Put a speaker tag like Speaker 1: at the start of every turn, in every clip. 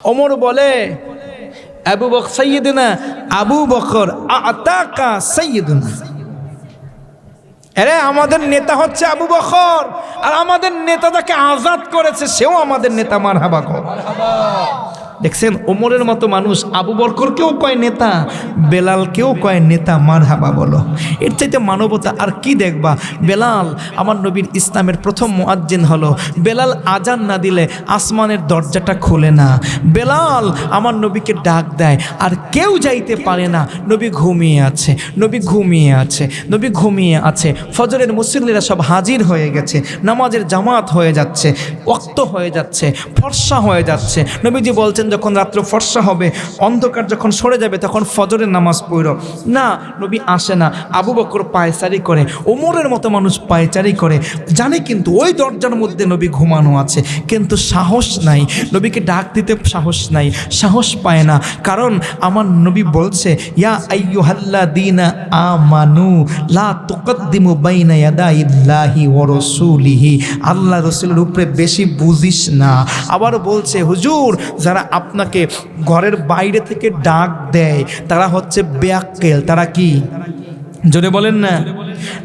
Speaker 1: ওমর বলে, আবু বক সৈয়দিনা আবু বকর আতাকা সৈয়দিনা আরে আমাদের নেতা হচ্ছে আবু বকর, আর আমাদের নেতা তাকে আজাদ করেছে সেও আমাদের নেতা মার হাবা দেখছেন, ওমরের মতো মানুষ আবু বরকরকেও কয় নেতা, বেলালকেও কয় নেতা মার হাবা বলো। এর চাইতে মানবতা আর কি দেখবা? বেলাল আমার নবীর ইসলামের প্রথম মুয়াজ্জিন হলো। বেলাল আজান না দিলে আসমানের দরজাটা খুলে না। বেলাল আমার নবীকে ডাক দেয়, আর কেউ যাইতে পারে না। নবী ঘুমিয়ে আছে, নবী ঘুমিয়ে আছে, নবী ঘুমিয়ে আছে। ফজরের মুসল্লিরা সব হাজির হয়ে গেছে, নামাজের জামাত হয়ে যাচ্ছে ওক্ত হয়ে যাচ্ছে, ফর্সা হয়ে যাচ্ছে। নবীজি বলছেন যখন রাত্র ফর্সা হবে, অন্ধকার যখন সরে যাবে, তখন ফজরের নামাজ পড়ো। না, নবী আসে না। আবু বকর পায়চারি করে, ওমরের মতো মানুষ পায়চারি করে। জানে কিন্তু ওই দরজার মধ্যে নবী ঘুমানো আছে, কিন্তু সাহস নাই। নবীকে ডাক দিতে সাহস নাই, সাহস পায় না। কারণ আমার নবী বলছে, ইয়া আইয়ুহাল্লা দিনা আমানু, লা তুকদ্দিমু বাইনা ইয়াদাইল্লাহি ওয়া রাসূলিহি। আল্লাহ রসুলের উপরে বেশি বুঝিস না। আবার বলছে, হুজুর, যারা আপনাকে ঘরের বাইরে থেকে ডাক দেয়। তারা হচ্ছে ব্যাককেল। তারা কি? জোরে বলেন না।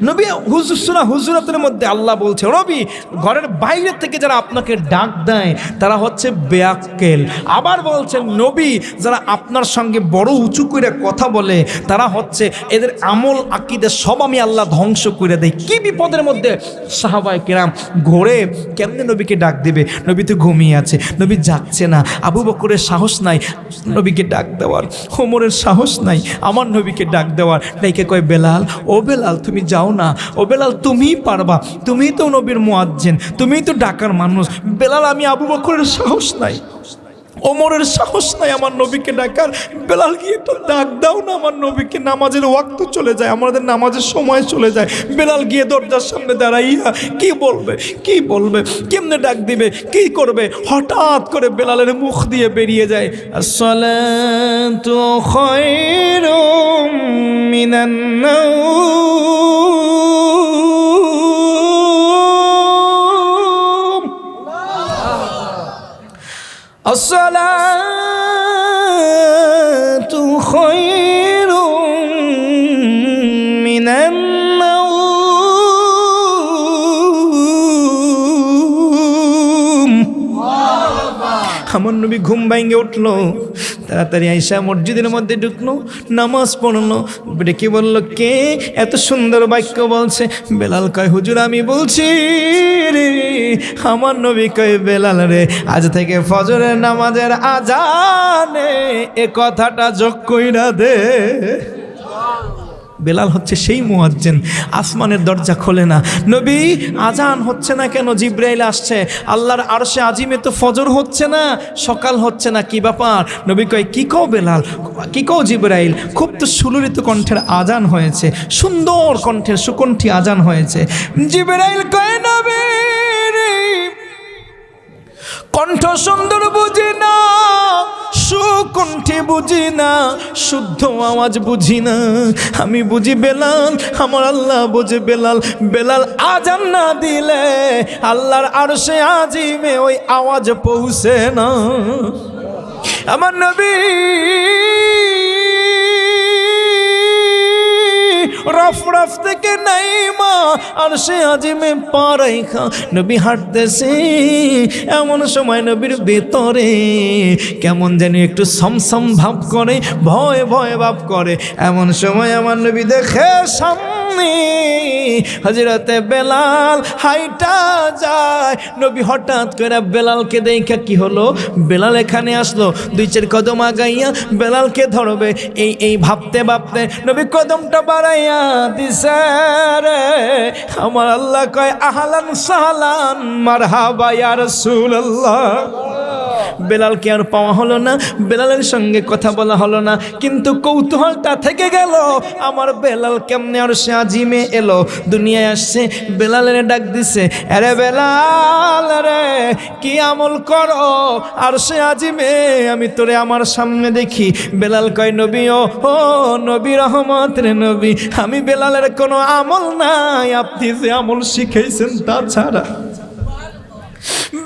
Speaker 1: নবী, হুজুর সুরা, হুজুরাতের মধ্যে আল্লাহ বলছে রবি ঘরের বাইরে থেকে যারা আপনাকে ডাক দেয়, তারা হচ্ছে বেয়াক্কেল। আবার বলছেন, নবী, যারা আপনার সঙ্গে বড় উঁচু করে কথা বলে, তারা হচ্ছে এদের আমল, আকিদে সব আমি আল্লাহ ধ্বংস করে দেয় কি বিপদের মধ্যে সাহাবায় কেরাম ঘোরে কেমনে নবীকে ডাক দেবে? নবী তো ঘুমিয়ে আছে, নবী যাচ্ছে না, আবু বকরের সাহস নাই নবীকে ডাক দেওয়ার হোমরের সাহস নাই, আমার নবীকে ডাক দেওয়ার। ডাইকে কয়, বেলাল, ও বেলাল, তুমি যাও না। ও বেলাল, তুমিই পারবা। তুমি তো নবীর মুয়াজ্জেন। তুমি তো ডাকার মানুষ। বেলাল, আমি আবু বকরের সাহস নাই। ওমরের সাহস নাই আমার নবীকে ডাকার। বেলাল, গিয়ে তো ডাক দাও না আমার নবীকে। নামাজের ওয়াক্ত চলে যায়, আমাদের নামাজের সময় চলে যায়। বেলাল, গিয়ে দরজার সামনে দাঁড়াইয়া কি বলবে? কি বলবে? কেমনে ডাক দিবে? কি করবে? হঠাৎ করে বেলালের মুখ দিয়ে বেরিয়ে যায়, আসসালাতু খায়রুম মিনান الصلاة خير من النوم আমার নবী ঘুম ভাঙ্গে উঠলো তাড়াতাড়ি আইসা মসজিদের মধ্যে ঢুকলো নামাজ পড়ল ডেকে বলল? কে? এত সুন্দর বাক্য বলছে। বেলাল কয়, হুজুর, আমি বলছি রে, আমার নবী কয়, বেলাল রে, আজ থেকে ফজরের নামাজের আজানে এ কথাটা যোগ কইরা দে। বেলাল হচ্ছে সেই মুয়াজ্জেন। আসমানের দরজা খোলে না। নবী, আজান হচ্ছে না কেন? জিব্রাইল আসছে। আল্লাহর আরশে আজিমে তো ফজর হচ্ছে না, সকাল হচ্ছে না, কি ব্যাপার? নবী কয়, কি কও বেলাল? কি কও জিব্রাইল? খুব তো সুললিত কণ্ঠের আজান হয়েছে। সুন্দর কণ্ঠের সুকণ্ঠী আজান হয়েছে। জিব্রাইল কয়, নবী কণ্ঠ সুন্দর বুঝি না। সুকণ্ঠে বুঝি না, শুদ্ধ আওয়াজ বুঝি না। আমি বুঝি বেলাল, আমার আল্লাহ বুঝে বেলাল। বেলাল আজান না দিলে আল্লাহর আরশে আজিমে ওই আওয়াজ পৌঁছে না। আমার নবী রফ রফ থেকে নাই মা, আর সে আজিমে পারাই খা। নবী হাঁটতেছে, এমন সময় নবীর ভেতরে কেমন যেন একটু সমসম ভাব করে, ভয় ভয় ভাব করে। এমন সময় আমার নবী দেখে সামনে হজরতে বেলাল হাইটা যায়। নবী হঠাৎ করে বেলালকে দেখা কি হলো? বেলাল এখানে আসলো, দুই চার কদম আগাইয়া বেলালকে ধরবে। এই এই ভাবতে ভাবতে নবী কদমটা বাড়াইয়া দিছে রে। আমার আল্লাহ কয়, আহলান সাহলান মারহাবা ইয়া রাসূলুল্লাহ। বেলালকে আর পাওয়া হলো না? বেলালের সঙ্গে কথা বলা হলো না। কিন্তু কৌতূহলটা থেকে গেল, আমার বেলাল কেমনে আর সে আজিমে এলো? দুনিয়ায় আসছে, বেলালের ডাক দিছে, আরে বেলাল রে কি আমল করো? আর সে আজিমে, আমি তোরে আমার সামনে দেখি। বেলাল কয়, নবী, ও নবী, রহমত রে নবী, আমি বেলালের কোনো আমল নাই। আপনি যে আমল শিখেছেন তা ছাড়া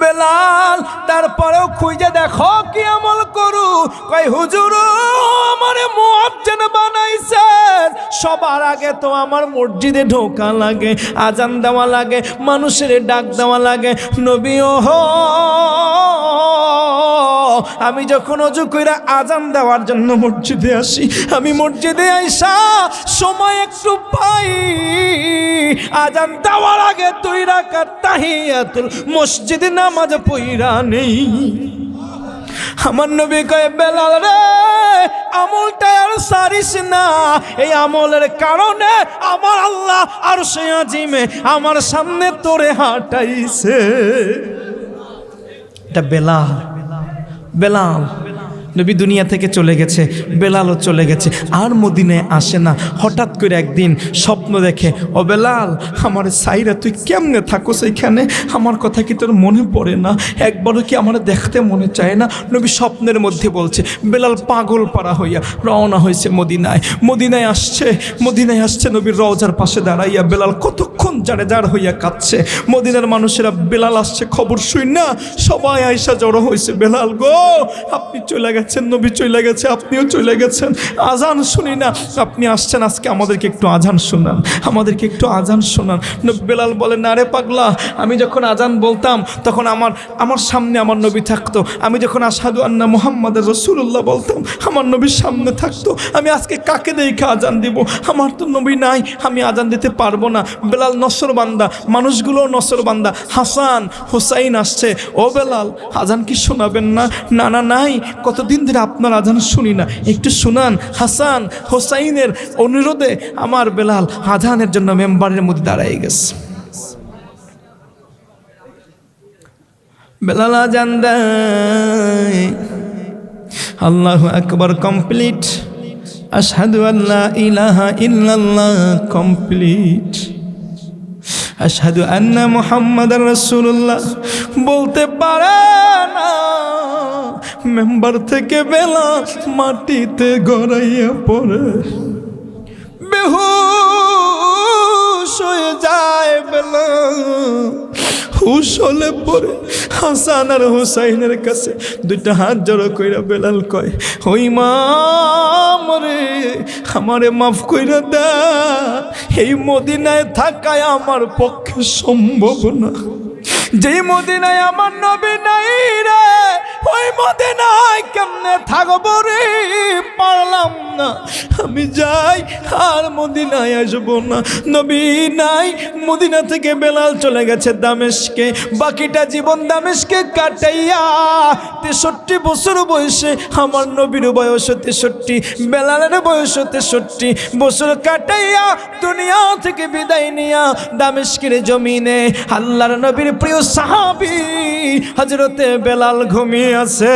Speaker 1: বেলাল, তারপরেও খুঁজে দেখো কি আমল করু। কই হুজুর, আমারে মুয়াজ্জিন বানাইছে সবার আগে তো আমার মসজিদে ঢোকা লাগে, আজান দেওয়া লাগে, মানুষের ডাক দেওয়া লাগে। নবী, ওহো আমি যখন অজু কইরা আজান দেওয়ার জন্য মসজিদে আসি, আমি মসজিদে আইসা সময় একটু পাই। আজান দেওয়ার আগে তুই রাখার তাহিয়াতুল মসজিদে নামাজ পইরা নেই। আমার নবী কয়ে, বেলাল রে, আমলটা আর সারিস না। এই আমলের কারণে আমার আল্লাহ আর সে আজিমে আমার সামনে তোরে হাঁটাইছে। এটা বেলাল। বেলাল। নবী দুনিয়া থেকে চলে গেছে বেলালও চলে গেছে। আর মদিনায় আসে না। হঠাৎ করে একদিন স্বপ্ন দেখে, ও বেলাল, আমার সাইরা, তুই কেমনে থাকোস এইখানে? আমার কথা কি তোর মনে পড়ে না? একবারও কি আমার দেখতে মনে চায় না? নবী স্বপ্নের মধ্যে বলছে, বেলাল পাগল পাড়া হইয়া রওনা হয়েছে মদিনায়। মদিনায় আসছে মদিনায় আসছে নবীর রওজার পাশে দাঁড়াইয়া বেলাল কতক্ষণ জারে জার হইয়া কাঁদছে। মদিনার মানুষেরা, বেলাল আসছে, খবর শুই না, সবাই আইসা জড়ো হয়েছে বেলাল গো, আপনি চলে গেছেন, নবী চলে গেছে, আপনিও চলে গেছেন। আজান শুনি না আপনি আসছেন আজকে, আমাদেরকে একটু আজান শোনান। আমাদেরকে একটু আজান শোনান। বেলাল বলে না রে পাগলা, আমি যখন আজান বলতাম, তখন আমার আমার সামনে আমার নবী থাকতো। আমি যখন আসাদু আন্না মোহাম্মদের রসুল্লাহ বলতাম, আমার নবীর সামনে থাকতো। আমি আজকে কাকে দেখে আজান দিব? আমার তো নবী নাই, আমি আজান দিতে পারব না। বেলাল নসর বান্দা মানুষগুলো নসর বান্দা। হাসান, হুসাইন আসছে। ও বেলাল, আজান কি শোনাবেন না? না না, নাই। কতদিন ধরে আপনার আজান শুনি না। একটু শুনান। হাসান হোসাইনের অনুরোধে আমার বেলাল আজানের জন্য মেম্বারের মধ্যে দাঁড়াই গেছে। বেলাল আজান আল্লাহ আকবর কমপ্লিট আশহাদু আল্লাহ ইলাহা ইল্লাল্লাহ কমপ্লিট আশহাদু আন্না মুহাম্মদ রাসূলুল্লাহ। বলতে পারে না মেম্বার থেকে বেলা মাটিতে গড়াইয়া পড়ে। বেহুশ হয়ে যায় বেলা হুশ হলে হাসান আর হুসাইনের কাছে দুইটা হাত জড়ো কইরা বেলাল কয়, ওই মাম রে আমারে মাফ কইরা দা। এই মদিনায় থাকায় আমার পক্ষে সম্ভব না। যেই মদিনায় আমার নবী নাই রে ওই মদিনায় কেমনে থাকব রে? না, আমি যাই, আর মদিনায় আসব না। নবী নাই, মদিনা থেকে বেলাল চলে গেছে দামেশকে। বাকিটা জীবন দামেশকে কাটাইয়া, তেষট্টি বছর বয়সে আমার নবীর বয়স তেষট্টি, বেলালের বয়স তেষট্টি বছর কাটাইয়া দুনিয়া থেকে বিদায় নিয়া দামেশকের জমিনে আল্লাহর নবীর প্রিয় সাহাবি হজরতে বেলাল ঘুমিয়ে আছে।